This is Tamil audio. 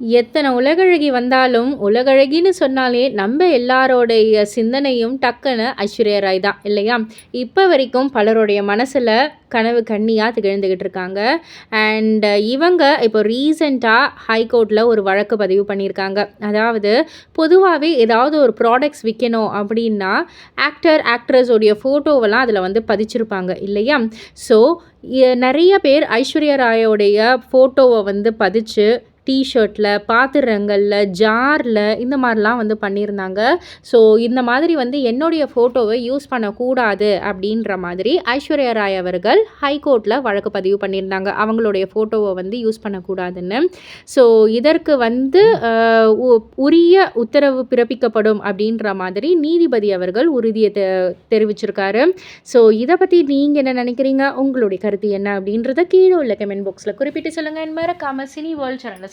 எத்தனை உலகழகி வந்தாலும் உலகழகின்னு சொன்னாலே நம்ம எல்லாரோடைய சிந்தனையும் டக்குன்னு ஐஸ்வர்யா ராய் தான் இல்லையா? இப்போ வரைக்கும் பலருடைய மனசில் கனவு கண்ணியாக திகழ்ந்துக்கிட்டு இருக்காங்க. அண்ட் இவங்க இப்போ ரீசெண்டாக ஹைகோர்ட்டில் ஒரு வழக்கு பதிவு பண்ணியிருக்காங்க. அதாவது பொதுவாகவே ஏதாவது ஒரு ப்ராடக்ட்ஸ் விற்கணும் அப்படின்னா ஆக்டர் ஆக்ட்ரஸோடைய ஃபோட்டோவெல்லாம் அதில் வந்து பதிச்சிருப்பாங்க இல்லையா? ஸோ நிறைய பேர் ஐஸ்வர்யா ராயோடைய ஃபோட்டோவை வந்து பதிச்சு டிஷர்ட்டில் பாத்திரங்களில் ஜாரில் இந்த மாதிரிலாம் வந்து பண்ணியிருந்தாங்க. ஸோ இந்த மாதிரி வந்து என்னுடைய ஃபோட்டோவை யூஸ் பண்ணக்கூடாது அப்படின்ற மாதிரி ஐஸ்வர்யா ராய் அவர்கள் ஹைகோர்ட்டில் வழக்கு பதிவு பண்ணியிருந்தாங்க. அவங்களுடைய ஃபோட்டோவை வந்து யூஸ் பண்ணக்கூடாதுன்னு. ஸோ இதற்கு வந்து உரிய உத்தரவு பிறப்பிக்கப்படும் அப்படின்ற மாதிரி நீதிபதி அவர்கள் உறுதியை தெ தெரிவிச்சிருக்காரு. ஸோ இதை பற்றி நீங்கள் என்ன நினைக்கிறீங்க? உங்களுடைய கருத்து என்ன அப்படின்றத கீழே உள்ள கமெண்ட் பாக்ஸில் குறிப்பிட்டு சொல்லுங்கள் மறக்காமல் சினி வேர்ல்ட் சேனலை